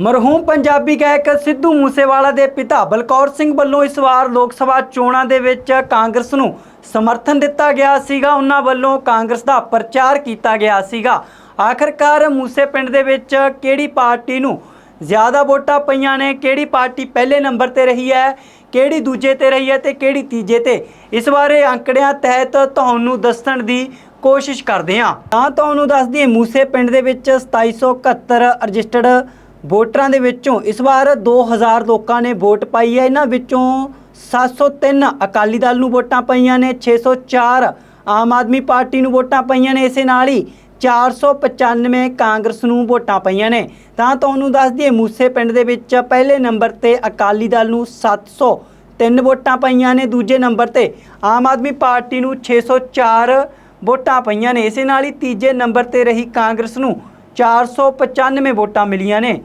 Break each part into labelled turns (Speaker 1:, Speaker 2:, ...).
Speaker 1: ਮਰਹੂਮ ਪੰਜਾਬੀ ਗਾਇਕ ਸਿੱਧੂ ਮੂਸੇਵਾਲਾ ਦੇ ਪਿਤਾ ਬਲਕੌਰ ਸਿੰਘ ਵੱਲੋਂ ਇਸ ਵਾਰ ਲੋਕ ਸਭਾ ਚੋਣਾਂ ਦੇ ਵਿੱਚ ਕਾਂਗਰਸ ਨੂੰ ਸਮਰਥਨ ਦਿੱਤਾ ਗਿਆ ਸੀਗਾ। ਉਹਨਾਂ ਵੱਲੋਂ ਕਾਂਗਰਸ ਦਾ ਪ੍ਰਚਾਰ ਕੀਤਾ ਗਿਆ ਸੀਗਾ। ਆਖਰਕਾਰ ਮੂਸੇ ਪਿੰਡ ਦੇ ਵਿੱਚ ਕਿਹੜੀ ਪਾਰਟੀ ਨੂੰ ਜ਼ਿਆਦਾ ਵੋਟਾਂ ਪਈਆਂ ਨੇ? ਕਿਹੜੀ ਪਾਰਟੀ ਪਹਿਲੇ ਨੰਬਰ ਤੇ ਰਹੀ ਹੈ? ਕਿਹੜੀ ਦੂਜੇ ਤੇ ਰਹੀ ਹੈ ਤੇ ਕਿਹੜੀ ਤੀਜੇ ਤੇ? ਇਸ ਬਾਰੇ ਅੰਕੜਿਆਂ ਤਹਿਤ ਤੁਹਾਨੂੰ ਦੱਸਣ ਦੀ ਕੋਸ਼ਿਸ਼ ਕਰਦੇ ਹਾਂ। ਤਾਂ ਤੁਹਾਨੂੰ ਦੱਸ ਦਈਏ, ਮੂਸੇ ਪਿੰਡ ਦੇ ਵਿੱਚ 2771 ਰਜਿਸਟਰਡ ਵੋਟਰਾਂ ਦੇ ਵਿੱਚੋਂ ਇਸ ਵਾਰ 2000 ਲੋਕਾਂ ਨੇ ਵੋਟ ਪਾਈ ਹੈ। ਇਹਨਾਂ ਵਿੱਚੋਂ 703 ਅਕਾਲੀ ਦਲ ਨੂੰ ਵੋਟਾਂ ਪਈਆਂ ਨੇ 604 ਆਮ ਆਦਮੀ ਪਾਰਟੀ ਨੂੰ ਵੋਟਾਂ ਪਈਆਂ ਨੇ, ਇਸੇ ਨਾਲ ਹੀ 495 ਕਾਂਗਰਸ ਨੂੰ ਵੋਟਾਂ ਪਈਆਂ ਨੇ। ਤਾਂ ਤੁਹਾਨੂੰ ਦੱਸ ਦਈਏ, ਮੂਸੇ ਪਿੰਡ ਦੇ ਵਿੱਚ ਪਹਿਲੇ ਨੰਬਰ ਤੇ ਅਕਾਲੀ ਦਲ ਨੂੰ 703 ਵੋਟਾਂ ਪਈਆਂ ਨੇ, ਦੂਜੇ ਨੰਬਰ ਤੇ ਆਮ ਆਦਮੀ ਪਾਰਟੀ ਨੂੰ 604 ਵੋਟਾਂ ਪਈਆਂ ਨੇ। ਇਸੇ ਨਾਲ ਹੀ ਤੀਜੇ ਨੰਬਰ ਤੇ ਰਹੀ ਕਾਂਗਰਸ ਨੂੰ 495 ਵੋਟਾਂ ਮਿਲੀਆਂ ਨੇ।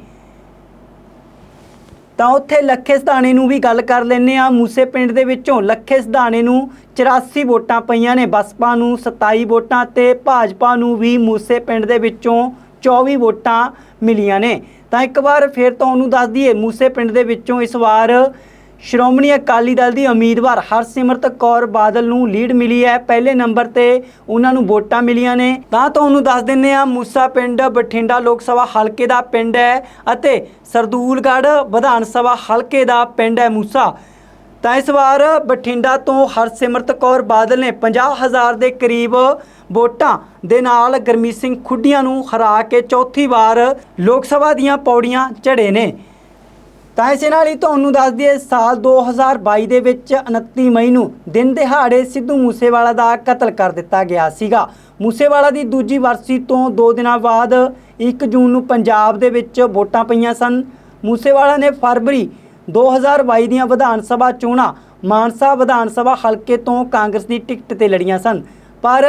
Speaker 1: ਤਾਂ ਉੱਥੇ ਲੱਖੇ ਸਧਾਣੇ ਨੂੰ ਵੀ ਗੱਲ ਕਰ ਲੈਨੇ ਆ ਮੂਸੇ ਪਿੰਡ ਦੇ ਵਿੱਚੋਂ ਲੱਖੇ ਸਧਾਣੇ ਨੂੰ 84 ਵੋਟਾਂ ਪਈਆਂ ਨੇ। ਬਸਪਾ ਨੂੰ 27 ਵੋਟਾਂ ਤੇ ਭਾਜਪਾ ਨੂੰ ਵੀ ਮੂਸੇ ਪਿੰਡ ਦੇ ਵਿੱਚੋਂ 24 ਵੋਟਾਂ ਮਿਲੀਆਂ ਨੇ। ਤਾਂ ਇੱਕ ਵਾਰ ਫਿਰ ਤੁਹਾਨੂੰ ਦੱਸ ਦਈਏ, ਮੂਸੇ ਪਿੰਡ ਦੇ ਵਿੱਚੋਂ ਇਸ ਵਾਰ ਸ਼੍ਰੋਮਣੀ ਅਕਾਲੀ ਦਲ ਦੀ ਉਮੀਦਵਾਰ ਹਰਸਿਮਰਤ ਕੌਰ ਬਾਦਲ ਨੂੰ ਲੀਡ ਮਿਲੀ ਹੈ। ਪਹਿਲੇ ਨੰਬਰ ਤੇ ਉਹਨਾਂ ਨੂੰ ਵੋਟਾਂ ਮਿਲੀਆਂ ਨੇ। ਤਾਂ ਤੁਹਾਨੂੰ ਦੱਸ ਦਿੰਨੇ ਆ ਮੂਸਾ ਪਿੰਡ, ਬਠਿੰਡਾ ਲੋਕ ਸਭਾ ਹਲਕੇ ਦਾ ਪਿੰਡ ਹੈ ਅਤੇ ਸਰਦੂਲਗੜ੍ਹ ਵਿਧਾਨ ਸਭਾ ਹਲਕੇ ਦਾ ਪਿੰਡ ਹੈ ਮੂਸਾ। ਤਾਂ ਇਸ ਵਾਰ ਬਠਿੰਡਾ ਤੋਂ ਹਰਸਿਮਰਤ ਕੌਰ ਬਾਦਲ ਨੇ 50000 ਦੇ ਕਰੀਬ ਵੋਟਾਂ ਦੇ ਨਾਲ ਗਰਮੀਤ ਸਿੰਘ ਖੁੱਡੀਆਂ ਨੂੰ ਹਰਾ ਕੇ ਚੌਥੀ ਵਾਰ ਲੋਕ ਸਭਾ ਦੀਆਂ ਪੌੜੀਆਂ ਚੜ੍ਹੇ ਨੇ। ਤਾਂ ਇਸੇ ਨਾਲ ਹੀ ਤੁਹਾਨੂੰ ਦੱਸ ਦਈਏ, ਸਾਲ 2022 ਦੇ ਵਿੱਚ 29 ਮਈ ਨੂੰ ਦਿਨ ਦਿਹਾੜੇ ਸਿੱਧੂ ਮੂਸੇਵਾਲਾ ਦਾ ਕਤਲ ਕਰ ਦਿੱਤਾ ਗਿਆ ਸੀਗਾ। ਮੂਸੇਵਾਲਾ ਦੀ ਦੂਜੀ ਵਰਸੀ ਤੋਂ 2 ਦਿਨਾਂ ਬਾਅਦ 1 ਜੂਨ ਨੂੰ ਪੰਜਾਬ ਦੇ ਵਿੱਚ ਵੋਟਾਂ ਪਈਆਂ ਸਨ। ਮੂਸੇਵਾਲਾ ਨੇ ਫਰਵਰੀ 2022 ਦੀਆਂ ਵਿਧਾਨ ਸਭਾ ਚੋਣਾਂ ਮਾਨਸਾ ਵਿਧਾਨ ਸਭਾ ਹਲਕੇ ਤੋਂ ਕਾਂਗਰਸ ਦੀ ਟਿਕਟ ਤੇ ਲੜੀਆਂ ਸਨ। ਪਰ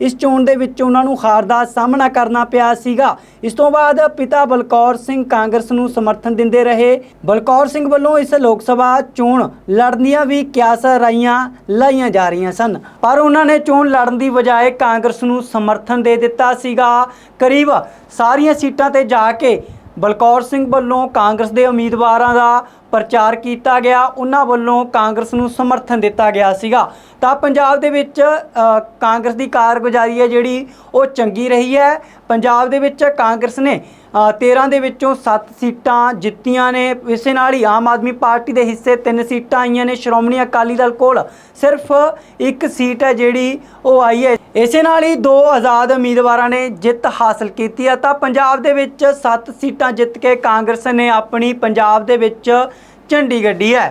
Speaker 1: ਇਸ ਚੋਣ ਦੇ ਵਿੱਚ ਉਹਨਾਂ ਨੂੰ ਹਾਰ ਦਾ ਸਾਹਮਣਾ ਕਰਨਾ ਪਿਆ ਸੀਗਾ। ਇਸ ਤੋਂ ਬਾਅਦ ਪਿਤਾ ਬਲਕੌਰ ਸਿੰਘ ਕਾਂਗਰਸ ਨੂੰ ਸਮਰਥਨ ਦਿੰਦੇ ਰਹੇ। ਬਲਕੌਰ ਸਿੰਘ ਵੱਲੋਂ ਇਸ ਲੋਕ ਸਭਾ ਚੋਣ ਲੜਨ ਦੀਆਂ ਵੀ ਕਿਆਸ ਰਾਈਆਂ ਲਾਈਆਂ ਜਾ ਰਹੀਆਂ ਸਨ। ਪਰ ਉਹਨਾਂ ਨੇ ਚੋਣ ਲੜਨ ਦੀ ਬਜਾਏ ਕਾਂਗਰਸ ਨੂੰ ਸਮਰਥਨ ਦੇ ਦਿੱਤਾ ਸੀਗਾ। ਕਰੀਬ ਸਾਰੀਆਂ ਸੀਟਾਂ ਤੇ ਜਾ ਕੇ ਬਲਕੌਰ ਸਿੰਘ ਵੱਲੋਂ ਕਾਂਗਰਸ ਦੇ ਉਮੀਦਵਾਰਾਂ ਦਾ ਪ੍ਰਚਾਰ ਕੀਤਾ ਗਿਆ। ਉਹਨਾਂ ਵੱਲੋਂ ਕਾਂਗਰਸ ਨੂੰ ਸਮਰਥਨ ਦਿੱਤਾ ਗਿਆ ਸੀਗਾ। ਤਾਂ ਪੰਜਾਬ ਦੇ ਵਿੱਚ ਕਾਂਗਰਸ ਦੀ ਕਾਰਗੁਜ਼ਾਰੀ ਹੈ ਜਿਹੜੀ ਉਹ ਚੰਗੀ ਰਹੀ ਹੈ। ਪੰਜਾਬ ਦੇ ਵਿੱਚ ਕਾਂਗਰਸ ਨੇ ਅ, 13 ਦੇ ਵਿੱਚੋਂ 7 ਸੀਟਾਂ ਜਿੱਤੀਆਂ ਨੇ। ਇਸੇ ਨਾਲ ਹੀ ਆਮ ਆਦਮੀ ਪਾਰਟੀ ਦੇ ਹਿੱਸੇ 3 ਸੀਟਾਂ ਆਈਆਂ ਨੇ। ਸ਼੍ਰੋਮਣੀ ਅਕਾਲੀ ਦਲ ਕੋਲ ਸਿਰਫ ਇੱਕ ਸੀਟ ਹੈ ਜਿਹੜੀ ਉਹ ਆਈ ਹੈ। ਇਸੇ ਨਾਲ ਹੀ ਦੋ ਆਜ਼ਾਦ ਉਮੀਦਵਾਰਾਂ ਨੇ ਜਿੱਤ ਹਾਸਲ ਕੀਤੀ ਹੈ। ਤਾਂ ਪੰਜਾਬ ਦੇ ਵਿੱਚ 7 ਸੀਟਾਂ ਜਿੱਤ ਕੇ ਕਾਂਗਰਸ ਨੇ ਆਪਣੀ ਪੰਜਾਬ ਦੇ ਵਿੱਚ ਝੰਡੀ ਗੱਡੀ ਹੈ।